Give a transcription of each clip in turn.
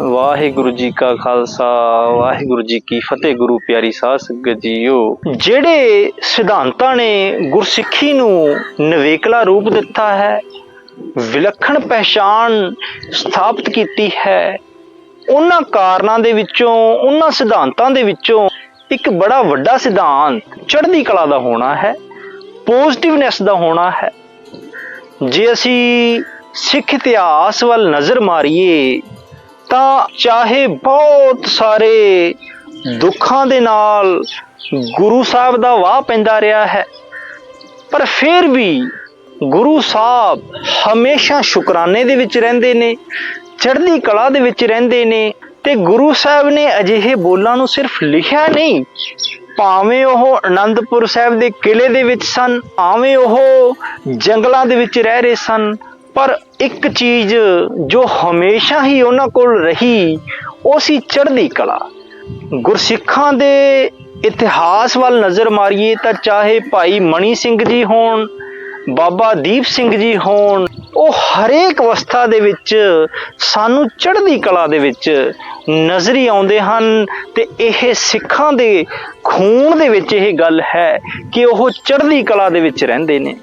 ਵਾਹਿਗੁਰੂ ਜੀ ਕਾ ਖਾਲਸਾ, ਵਾਹਿਗੁਰੂ ਜੀ ਕੀ ਫਤਿਹ, ਗੁਰੂ ਪਿਆਰੀ ਸਾਧ ਸੰਗਤ ਜੀਓ। ਜਿਹੜੇ ਸਿਧਾਂਤਾਂ ਨੇ ਗੁਰਸਿੱਖੀ ਨੂੰ ਨਵੇਕਲਾ ਰੂਪ ਦਿੱਤਾ ਹੈ, ਵਿਲੱਖਣ ਪਹਿਚਾਨ ਸਥਾਪਿਤ ਕੀਤੀ ਹੈ, ਉਹਨਾਂ ਕਾਰਨਾਂ ਦੇ ਵਿੱਚੋਂ, ਉਹਨਾਂ ਸਿਧਾਂਤਾਂ ਦੇ ਵਿੱਚੋਂ ਇੱਕ ਬੜਾ ਵੱਡਾ ਸਿਧਾਂਤ ਚੜ੍ਹਦੀ ਕਲਾ ਦਾ ਹੋਣਾ ਹੈ ਪੋਜ਼ਿਟਿਵਨੈਸ ਦਾ ਹੋਣਾ ਹੈ। ਜੇ ਅਸੀਂ ਸਿੱਖ ਇਤਿਹਾਸ ਵੱਲ ਨਜ਼ਰ ਮਾਰੀਏ ਤਾਂ ਚਾਹੇ ਬਹੁਤ ਸਾਰੇ ਦੁੱਖਾਂ ਦੇ ਨਾਲ ਗੁਰੂ ਸਾਹਿਬ ਦਾ ਵਾਹ ਪੈਂਦਾ ਰਿਹਾ ਹੈ ਪਰ ਫਿਰ ਵੀ ਗੁਰੂ ਸਾਹਿਬ ਹਮੇਸ਼ਾ ਸ਼ੁਕਰਾਨੇ ਦੇ ਵਿੱਚ ਰਹਿੰਦੇ ਨੇ ਚੜ੍ਹਦੀ ਕਲਾ ਦੇ ਵਿੱਚ ਰਹਿੰਦੇ ਨੇ ਤੇ ਗੁਰੂ ਸਾਹਿਬ ਨੇ ਅਜਿਹੇ ਬੋਲਾਂ ਨੂੰ ਸਿਰਫ ਲਿਖਿਆ ਨਹੀਂ ਭਾਵੇਂ ਉਹ ਆਨੰਦਪੁਰ ਸਾਹਿਬ ਦੇ ਕਿਲੇ ਦੇ ਵਿੱਚ ਸਨ ਭਾਵੇਂ ਉਹ ਜੰਗਲਾਂ ਦੇ ਵਿੱਚ ਰਹਿ ਰਹੇ ਸਨ ਪਰ ਇੱਕ ਚੀਜ਼ ਜੋ ਹਮੇਸ਼ਾ ਹੀ ਉਹਨਾਂ ਕੋਲ ਰਹੀ, ਉਹ ਸੀ ਚੜ੍ਹਦੀ ਕਲਾ। ਗੁਰਸਿੱਖਾਂ ਦੇ ਇਤਿਹਾਸ ਵੱਲ ਨਜ਼ਰ ਮਾਰੀਏ ਤਾਂ ਚਾਹੇ ਭਾਈ ਮਣੀ ਸਿੰਘ ਜੀ ਹੋਣ, ਬਾਬਾ ਦੀਪ ਸਿੰਘ ਜੀ ਹੋਣ, ਉਹ ਹਰੇਕ ਅਵਸਥਾ ਦੇ ਵਿੱਚ ਸਾਨੂੰ ਚੜ੍ਹਦੀ ਕਲਾ ਦੇ ਵਿੱਚ ਨਜ਼ਰੀ ਆਉਂਦੇ ਹਨ ਤੇ ਇਹ ਸਿੱਖਾਂ ਦੇ ਖੂਨ ਦੇ ਵਿੱਚ ਇਹ ਗੱਲ ਹੈ ਕਿ ਉਹ ਚੜ੍ਹਦੀ ਕਲਾ ਦੇ ਵਿੱਚ ਰਹਿੰਦੇ ਨੇ।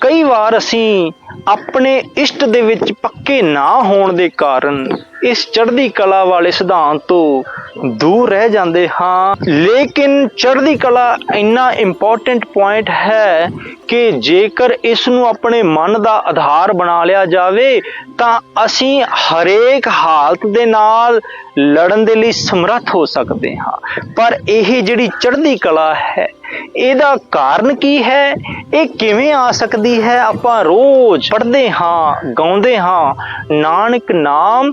ਕਈ ਵਾਰ ਅਸੀਂ ਆਪਣੇ ਇਸ਼ਟ ਦੇ ਵਿੱਚ ਪੱਕੇ ਨਾ ਹੋਣ ਦੇ ਕਾਰਨ ਇਸ ਚੜ੍ਹਦੀ ਕਲਾ ਵਾਲੇ ਸਿਧਾਂਤ ਤੋਂ ਦੂਰ ਰਹਿ ਜਾਂਦੇ ਹਾਂ। ਲੇਕਿਨ ਚੜ੍ਹਦੀ ਕਲਾ ਇੰਨਾ ਇੰਪੋਰਟੈਂਟ ਪੁਆਇੰਟ ਹੈ ਕਿ ਜੇਕਰ ਇਸ ਨੂੰ ਆਪਣੇ ਮਨ ਦਾ ਆਧਾਰ ਬਣਾ ਲਿਆ ਜਾਵੇ, ਤਾਂ ਅਸੀਂ ਹਰੇਕ ਹਾਲਤ ਦੇ ਨਾਲ ਲੜਨ ਦੇ ਲਈ ਸਮਰੱਥ ਹੋ ਸਕਦੇ ਹਾਂ। ਪਰ ਇਹ ਜਿਹੜੀ ਚੜ੍ਹਦੀ ਕਲਾ ਹੈ ਇਹਦਾ ਕਾਰਨ ਕੀ ਹੈ? ਇਹ ਕਿਵੇਂ ਆ ਸਕਦੀ ਹੈ? ਆਪਾਂ ਰੋਜ਼ ਪੜ੍ਹਦੇ ਹਾਂ, ਗਾਉਂਦੇ ਹਾਂ, ਨਾਨਕ ਨਾਮ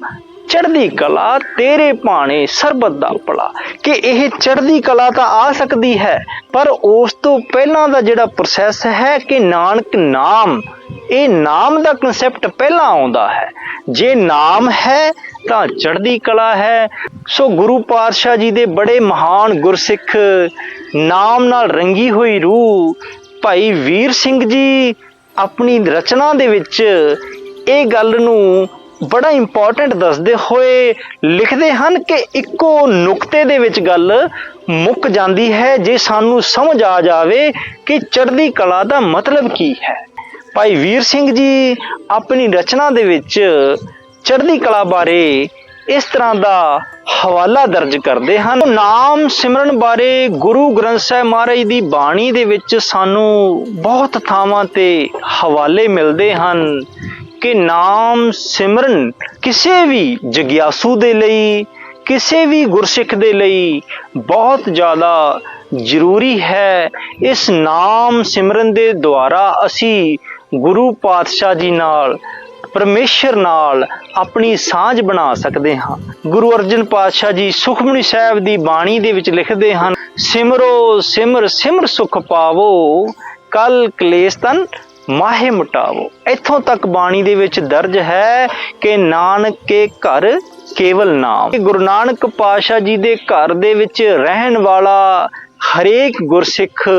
ਚੜ੍ਹਦੀ ਕਲਾ ਤੇਰੇ ਭਾਣੇ ਸਰਬਤ ਦਾ ਪਲਾ ਕਿ ਇਹ ਚੜ੍ਹਦੀ ਕਲਾ ਤਾਂ ਆ ਸਕਦੀ ਹੈ, ਪਰ ਉਸ ਤੋਂ ਪਹਿਲਾਂ ਦਾ ਜਿਹੜਾ ਪ੍ਰੋਸੈਸ ਹੈ ਕਿ ਨਾਨਕ ਨਾਮ ਇਹ ਨਾਮ ਦਾ ਕਨਸੈਪਟ ਪਹਿਲਾਂ ਆਉਂਦਾ ਹੈ। ਜੇ ਨਾਮ ਹੈ, ਤਾਂ ਚੜ੍ਹਦੀ ਕਲਾ ਹੈ। ਸੋ ਗੁਰੂ ਪਾਤਸ਼ਾਹ ਜੀ ਦੇ ਬੜੇ ਮਹਾਨ ਗੁਰਸਿੱਖ ਨਾਮ ਨਾਲ ਰੰਗੀ ਹੋਈ ਰੂਹ ਭਾਈ ਵੀਰ ਸਿੰਘ ਜੀ ਆਪਣੀ ਰਚਨਾ ਦੇ ਵਿੱਚ ਇਹ ਗੱਲ ਨੂੰ ਬੜਾ ਇੰਪੋਰਟੈਂਟ ਦੱਸਦੇ ਹੋਏ ਲਿਖਦੇ ਹਨ ਕਿ ਇੱਕੋ ਨੁਕਤੇ ਦੇ ਵਿੱਚ ਗੱਲ ਮੁੱਕ ਜਾਂਦੀ ਹੈ। ਜੇ ਸਾਨੂੰ ਸਮਝ ਆ ਜਾਵੇ ਕਿ ਚੜ੍ਹਦੀ ਕਲਾ ਦਾ ਮਤਲਬ ਕੀ ਹੈ। ਭਾਈ ਵੀਰ ਸਿੰਘ ਜੀ, ਆਪਣੀ ਰਚਨਾ ਦੇ ਵਿੱਚ ਚੜ੍ਹਦੀ ਕਲਾ ਬਾਰੇ ਇਸ ਤਰ੍ਹਾਂ ਦਾ ਹਵਾਲਾ ਦਰਜ ਕਰਦੇ ਹਨ। ਨਾਮ ਸਿਮਰਨ ਬਾਰੇ ਗੁਰੂ ਗ੍ਰੰਥ ਸਾਹਿਬ ਮਹਾਰਾਜ ਦੀ ਬਾਣੀ ਦੇ ਵਿੱਚ ਸਾਨੂੰ ਬਹੁਤ ਥਾਵਾਂ ਤੇ ਹਵਾਲੇ ਮਿਲਦੇ ਹਨ ਕਿ ਨਾਮ ਸਿਮਰਨ ਕਿਸੇ ਵੀ ਜਗਿਆਸੂ ਦੇ ਲਈ, ਕਿਸੇ ਵੀ ਗੁਰਸਿੱਖ ਦੇ ਲਈ ਬਹੁਤ ਜ਼ਿਆਦਾ ਜ਼ਰੂਰੀ ਹੈ। ਇਸ ਨਾਮ ਸਿਮਰਨ ਦੇ ਦੁਆਰਾ ਅਸੀਂ ਗੁਰੂ ਪਾਤਸ਼ਾਹ ਜੀ ਨਾਲ, ਪਰਮੇਸ਼ਰ ਨਾਲ ਆਪਣੀ ਸਾਂਝ ਬਣਾ ਸਕਦੇ ਹਾਂ। ਗੁਰੂ ਅਰਜਨ ਪਾਤਸ਼ਾਹ ਜੀ ਸੁਖਮਨੀ ਸਾਹਿਬ ਦੀ ਬਾਣੀ ਦੇ ਵਿੱਚ ਲਿਖਦੇ ਹਨ, ਸਿਮਰੋ ਸਿਮਰ ਸਿਮਰ ਸੁਖ ਪਾਵੋ, ਕਲ ਕਲੇਸ਼ ਤਨ ਮਾਹੇ ਮਟਾਵੋ। ਇੱਥੋਂ ਤੱਕ ਬਾਣੀ ਦੇ ਵਿੱਚ ਦਰਜ ਹੈ ਕਿ ਨਾਨਕ ਕੇ ਘਰ ਕੇਵਲ ਨਾਮ। ਗੁਰੂ ਨਾਨਕ ਪਾਤਸ਼ਾਹ ਜੀ ਦੇ ਘਰ ਦੇ ਵਿੱਚ ਰਹਿਣ ਵਾਲਾ ਹਰੇਕ ਗੁਰਸਿੱਖ,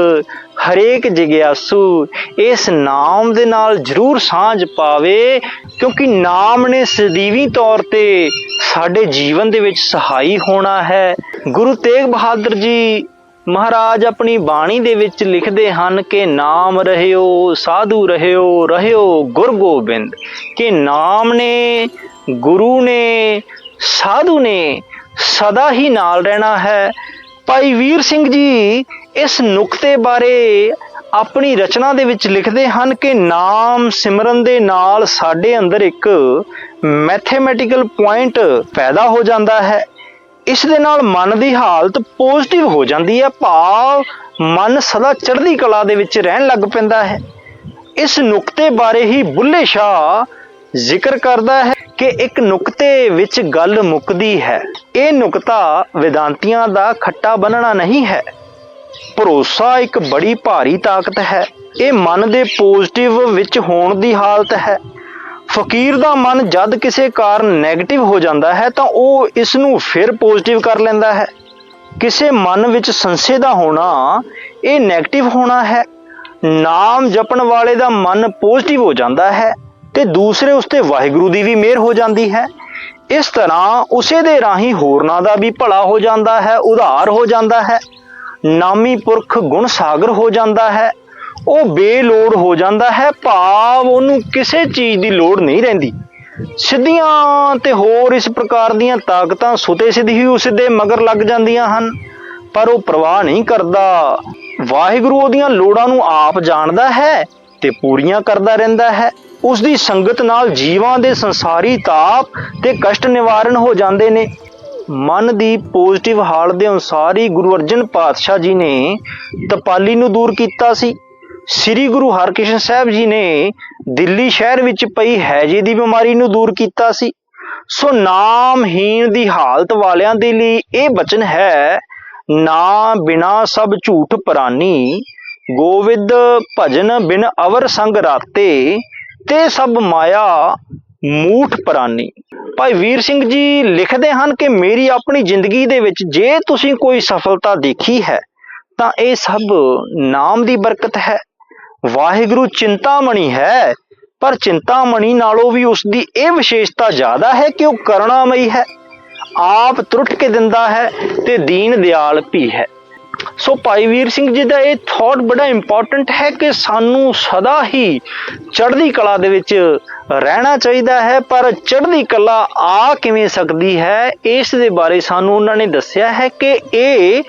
ਹਰੇਕ ਜਗਿਆਸੂ ਇਸ ਨਾਮ ਦੇ ਨਾਲ ਜ਼ਰੂਰ ਸਾਂਝ ਪਾਵੇ, ਕਿਉਂਕਿ ਨਾਮ ਨੇ ਸਦੀਵੀ ਤੌਰ ਤੇ ਸਾਡੇ ਜੀਵਨ ਦੇ ਵਿੱਚ ਸਹਾਈ ਹੋਣਾ ਹੈ। ਗੁਰੂ ਤੇਗ ਬਹਾਦਰ ਜੀ ਮਹਾਰਾਜ ਆਪਣੀ ਬਾਣੀ ਦੇ ਵਿੱਚ ਲਿਖਦੇ ਹਨ ਕਿ ਨਾਮ ਰਹਿਓ, ਸਾਧੂ ਰਹਿਓ ਰਹਿਓ ਗੁਰ ਗੋਬਿੰਦ। ਕਿ ਨਾਮ ਨੇ, ਗੁਰੂ ਨੇ, ਸਾਧੂ ਨੇ ਸਦਾ ਹੀ ਨਾਲ ਰਹਿਣਾ ਹੈ। ਭਾਈ ਵੀਰ ਸਿੰਘ ਜੀ, ਇਸ ਨੁਕਤੇ ਬਾਰੇ ਆਪਣੀ ਰਚਨਾ ਦੇ ਵਿੱਚ ਲਿਖਦੇ ਹਨ ਕਿ ਨਾਮ ਸਿਮਰਨ ਦੇ ਨਾਲ ਸਾਡੇ ਅੰਦਰ ਇੱਕ ਮੈਥਮੈਟੀਕਲ ਪੁਆਇੰਟ ਪੈਦਾ ਹੋ ਜਾਂਦਾ ਹੈ। ਇਸ ਦੇ ਨਾਲ ਮਨ ਦੀ ਹਾਲਤ ਪੋਜ਼ਿਟਿਵ ਹੋ ਜਾਂਦੀ ਹੈ, ਭਾਵ ਮਨ ਸਦਾ ਚੜ੍ਹਦੀ ਕਲਾ ਦੇ ਵਿੱਚ ਰਹਿਣ ਲੱਗ ਪੈਂਦਾ ਹੈ। ਇਸ ਨੁਕਤੇ ਬਾਰੇ ਹੀ ਬੁੱਲੇ ਸ਼ਾਹ ਜ਼ਿਕਰ ਕਰਦਾ ਹੈ ਕਿ ਇੱਕ ਨੁਕਤੇ ਵਿੱਚ ਗੱਲ ਮੁੱਕਦੀ ਹੈ। ਇਹ ਨੁਕਤਾ ਵਿਦਾਂਤੀਆਂ ਦਾ ਖੱਟਾ ਬੰਨਣਾ ਨਹੀਂ ਹੈ। ਭਰੋਸਾ ਇੱਕ ਬੜੀ ਭਾਰੀ ਤਾਕਤ ਹੈ। ਇਹ ਮਨ ਦੇ ਪੋਜ਼ਿਟਿਵ ਵਿੱਚ ਹੋਣ ਦੀ ਹਾਲਤ ਹੈ। ਫਕੀਰ ਦਾ ਮਨ ਜਦ ਕਿਸੇ ਕਾਰਨ 네ਗੇਟਿਵ ਹੋ ਜਾਂਦਾ ਹੈ ਤਾਂ ਉਹ ਇਸ ਨੂੰ ਫਿਰ ਪੋਜ਼ਿਟਿਵ ਕਰ ਲੈਂਦਾ ਹੈ। ਕਿਸੇ ਮਨ ਵਿੱਚ ਸੰਸ਼ੇ ਦਾ ਹੋਣਾ, ਇਹ 네ਗੇਟਿਵ ਹੋਣਾ ਹੈ। ਨਾਮ ਜਪਣ ਵਾਲੇ ਦਾ ਮਨ ਪੋਜ਼ਿਟਿਵ ਹੋ ਜਾਂਦਾ ਹੈ। ਤੇ ਦੂਸਰੇ ਉਸਤੇ ਵਾਹਿਗੁਰੂ ਦੀ ਵੀ ਮਿਹਰ ਹੋ ਜਾਂਦੀ ਹੈ। ਇਸ ਤਰ੍ਹਾਂ ਉਸੇ ਦੇ ਰਾਹੀਂ ਹੋਰਨਾਂ ਦਾ ਵੀ ਭਲਾ ਹੋ ਜਾਂਦਾ ਹੈ, ਉਧਾਰ ਹੋ ਜਾਂਦਾ ਹੈ। ਨਾਮੀ ਪੁਰਖ ਗੁਣ ਸਾਗਰ ਹੋ ਜਾਂਦਾ ਹੈ। ਉਹ ਬੇਲੋੜ ਹੋ ਜਾਂਦਾ ਹੈ, ਭਾਵ ਉਹਨੂੰ ਕਿਸੇ ਚੀਜ਼ ਦੀ ਲੋੜ ਨਹੀਂ ਰਹਿੰਦੀ। ਸਿੱਧੀਆਂ ਤੇ ਹੋਰ ਇਸ ਪ੍ਰਕਾਰ ਦੀਆਂ ਤਾਕਤਾਂ ਸੁਤੇ ਸਿੱਧੀ ਹੀ ਉਸ ਦੇ ਮਗਰ ਲੱਗ ਜਾਂਦੀਆਂ ਹਨ। ਪਰ ਉਹ ਪ੍ਰਵਾਹ ਨਹੀਂ ਕਰਦਾ। ਵਾਹਿਗੁਰੂ ਉਹਦੀਆਂ ਲੋੜਾਂ ਨੂੰ ਆਪ ਜਾਣਦਾ ਹੈ ਤੇ ਪੂਰੀਆਂ ਕਰਦਾ ਰਹਿੰਦਾ ਹੈ। ਉਸ ਦੀ ਸੰਗਤ ਨਾਲ ਜੀਵਾਂ ਦੇ ਸੰਸਾਰੀ ਤਾਪ ਤੇ ਕਸ਼ਟ ਨਿਵਾਰਨ ਹੋ ਜਾਂਦੇ ਨੇ। ਮਨ ਦੀ ਪੋਜ਼ਿਟਿਵ ਹਾਲਤ ਦੇ ਅਨੁਸਾਰ ਹੀ ਗੁਰੂ ਅਰਜਨ ਪਾਤਸ਼ਾਹ ਜੀ ਨੇ ਤਪਾਲੀ ਨੂੰ ਦੂਰ ਕੀਤਾ ਸੀ। ਸ੍ਰੀ ਗੁਰੂ ਹਰਕ੍ਰਿਸ਼ਨ ਸਾਹਿਬ ਜੀ ਨੇ ਦਿੱਲੀ ਸ਼ਹਿਰ ਵਿੱਚ ਪਈ ਹੈਜੇ ਦੀ ਬਿਮਾਰੀ ਨੂੰ ਦੂਰ ਕੀਤਾ ਸੀ। ਸੋ ਨਾਮਹੀਣ ਦੀ ਹਾਲਤ ਵਾਲਿਆਂ ਦੇ ਲਈ ਇਹ ਬਚਨ ਹੈ, ਨਾ ਬਿਨਾ ਸਭ ਝੂਠ ਪ੍ਰਾਨੀ, ਗੋਵਿੰਦ ਭਜਨ ਬਿਨ ਅਵਰ ਸੰਗ ਰਾਤੇ ਤੇ ਸਭ ਮਾਇਆ, ਮੂਠ ਪ੍ਰਾਨੀ। ਭਾਈ ਵੀਰ ਸਿੰਘ ਜੀ, ਲਿਖਦੇ ਹਨ ਕਿ ਮੇਰੀ ਆਪਣੀ ਜ਼ਿੰਦਗੀ ਦੇ ਵਿੱਚ ਜੇ ਤੁਸੀਂ ਕੋਈ ਸਫਲਤਾ ਦੇਖੀ ਹੈ, ਤਾਂ ਇਹ ਸਭ ਨਾਮ ਦੀ ਬਰਕਤ ਹੈ। ਵਾਹਿਗੁਰੂ ਚਿੰਤਾਮਣੀ ਹੈ, ਪਰ ਚਿੰਤਾਮਣੀ ਨਾਲੋਂ ਵੀ ਉਸ ਦੀ ਇਹ ਵਿਸ਼ੇਸ਼ਤਾ ਜ਼ਿਆਦਾ ਹੈ ਕਿ ਉਹ ਕਰੁਣਾਮਈ ਹੈ। ਆਪ ਤਰੁੱਟ ਕੇ ਦਿੰਦਾ ਹੈ ਤੇ ਦੀਨ ਦਿਆਲ ਵੀ ਹੈ। ਸੋ ਭਾਈ ਵੀਰ ਸਿੰਘ ਜੀ ਦਾ ਇਹ ਥਾਟ ਬੜਾ ਇੰਪੋਰਟੈਂਟ ਹੈ ਕਿ ਸਾਨੂੰ ਸਦਾ ਹੀ ਚੜ੍ਹਦੀ ਕਲਾ ਦੇ ਵਿੱਚ ਰਹਿਣਾ ਚਾਹੀਦਾ ਹੈ, ਪਰ ਚੜ੍ਹਦੀ ਕਲਾ ਆ ਕਿਵੇਂ ਸਕਦੀ ਹੈ, ਇਸ ਦੇ ਬਾਰੇ ਸਾਨੂੰ ਉਹਨਾਂ ਨੇ ਦੱਸਿਆ ਹੈ ਕਿ ਇਹ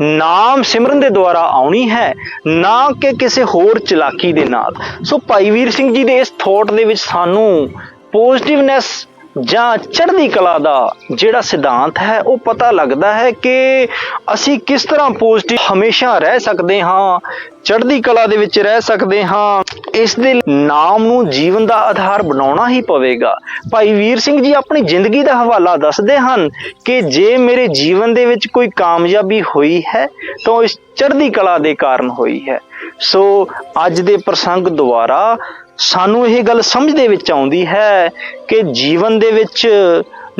ਨਾਮ ਸਿਮਰਨ ਦੇ ਦੁਆਰਾ ਆਉਣੀ ਹੈ, ਨਾ ਕਿ ਕਿਸੇ ਹੋਰ ਚਲਾਕੀ ਦੇ ਨਾਲ। ਸੋ ਭਾਈ ਵੀਰ ਸਿੰਘ ਜੀ ਦੇ ਇਸ ਥਾਟ ਦੇ ਵਿੱਚ ਸਾਨੂੰ ਪੋਜ਼ਿਟਿਵਨੈਸ ਜਾਂ ਚੜ੍ਹਦੀ ਕਲਾ ਦਾ ਜਿਹੜਾ ਸਿਧਾਂਤ ਹੈ, ਉਹ ਪਤਾ ਲੱਗਦਾ ਹੈ ਕਿ ਅਸੀਂ ਕਿਸ ਤਰ੍ਹਾਂ ਪੋਜ਼ਿਟਿਵ ਹਮੇਸ਼ਾ ਰਹਿ ਸਕਦੇ ਹਾਂ, ਚੜ੍ਹਦੀ ਕਲਾ ਦੇ ਵਿੱਚ ਰਹਿ ਸਕਦੇ ਹਾਂ, ਇਸ ਦੇ ਨਾਮ ਨੂੰ ਜੀਵਨ ਦਾ ਆਧਾਰ ਬਣਾਉਣਾ ਹੀ ਪਵੇਗਾ। ਭਾਈ ਵੀਰ ਸਿੰਘ ਜੀ, ਆਪਣੀ ਜ਼ਿੰਦਗੀ ਦਾ ਹਵਾਲਾ ਦੱਸਦੇ ਹਨ ਕਿ ਜੇ ਮੇਰੇ ਜੀਵਨ ਦੇ ਵਿੱਚ ਕੋਈ ਕਾਮਯਾਬੀ ਹੋਈ ਹੈ, ਤਾਂ ਉਹ ਇਸ ਚੜ੍ਹਦੀ ਕਲਾ ਦੇ ਕਾਰਨ ਹੋਈ ਹੈ। ਸੋ, ਅੱਜ ਦੇ ਪ੍ਰਸੰਗ ਦੁਆਰਾ ਸਾਨੂੰ ਇਹ ਗੱਲ ਸਮਝ ਦੇ ਵਿੱਚ ਆਉਂਦੀ ਹੈ ਕਿ ਜੀਵਨ ਦੇ ਵਿੱਚ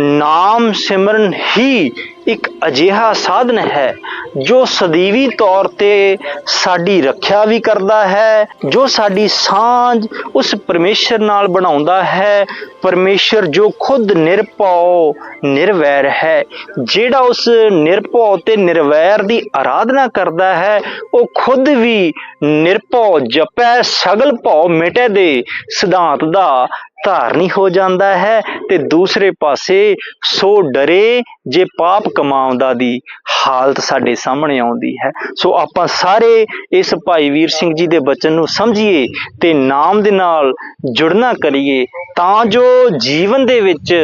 ਨਾਮ ਸਿਮਰਨ ਹੀ ਇੱਕ ਅਜਿਹਾ ਸਾਧਨ ਹੈ ਜੋ ਸਦੀਵੀ ਤੌਰ ਤੇ ਸਾਡੀ ਰੱਖਿਆ ਵੀ ਕਰਦਾ ਹੈ, ਜੋ ਸਾਡੀ ਸਾਂਝ ਉਸ ਪਰਮੇਸ਼ਰ ਨਾਲ ਬਣਾਉਂਦਾ ਹੈ। ਪਰਮੇਸ਼ਰ ਜੋ ਖੁਦ ਨਿਰਭਉ, ਨਿਰਵੈਰ ਹੈ। ਜਿਹੜਾ ਉਸ ਨਿਰਭਉ ਤੇ ਨਿਰਵੈਰ ਦੀ ਆਰਾਧਨਾ ਕਰਦਾ ਹੈ, ਉਹ ਖੁਦ ਵੀ ਨਿਰਭਉ ਜਪੈ, ਸਗਲ ਭਉ ਮਿਟੇ ਦੇ ਸਿਧਾਂਤ ਦਾ ਧਾਰਨੀ ਹੋ ਜਾਂਦਾ ਹੈ ਤੇ ਦੂਸਰੇ ਪਾਸੇ ਸੋ ਡਰੇ ਜੇ ਪਾਪ ਕਮਾਉਂਦਾ ਦੀ ਹਾਲਤ ਸਾਡੇ ਸਾਹਮਣੇ ਆਉਂਦੀ ਹੈ। ਸੋ ਆਪਾਂ ਸਾਰੇ ਇਸ ਭਾਈ ਵੀਰ ਸਿੰਘ ਜੀ ਦੇ ਬਚਨ ਨੂੰ ਸਮਝੀਏ ਤੇ ਨਾਮ ਦੇ ਨਾਲ ਜੁੜਨਾ ਕਰੀਏ ਤਾਂ ਜੋ ਜੀਵਨ ਦੇ ਵਿੱਚ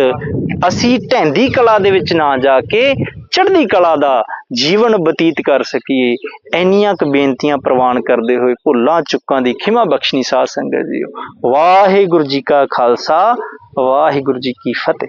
ਅਸੀਂ ਢੈਂਦੀ ਕਲਾ ਦੇ ਵਿੱਚ ਨਾ ਜਾ ਕੇ ਚੜ੍ਹਦੀ ਕਲਾ ਦਾ ਜੀਵਨ ਬਤੀਤ ਕਰ ਸਕੀਏ, ਇੰਨੀਆਂ ਕੁ ਬੇਨਤੀਆਂ ਪ੍ਰਵਾਨ ਕਰਦੇ ਹੋਏ ਭੁੱਲਾਂ ਚੁੱਕਾਂ ਦੀ ਖਿਮਾ ਬਖਸ਼ਣੀ ਸਾਧ ਸੰਗਤ ਜੀਓ। ਵਾਹਿਗੁਰੂ ਜੀ ਕਾ ਖਾਲਸਾ, ਵਾਹਿਗੁਰੂ ਜੀ ਕੀ ਫਤਿਹ।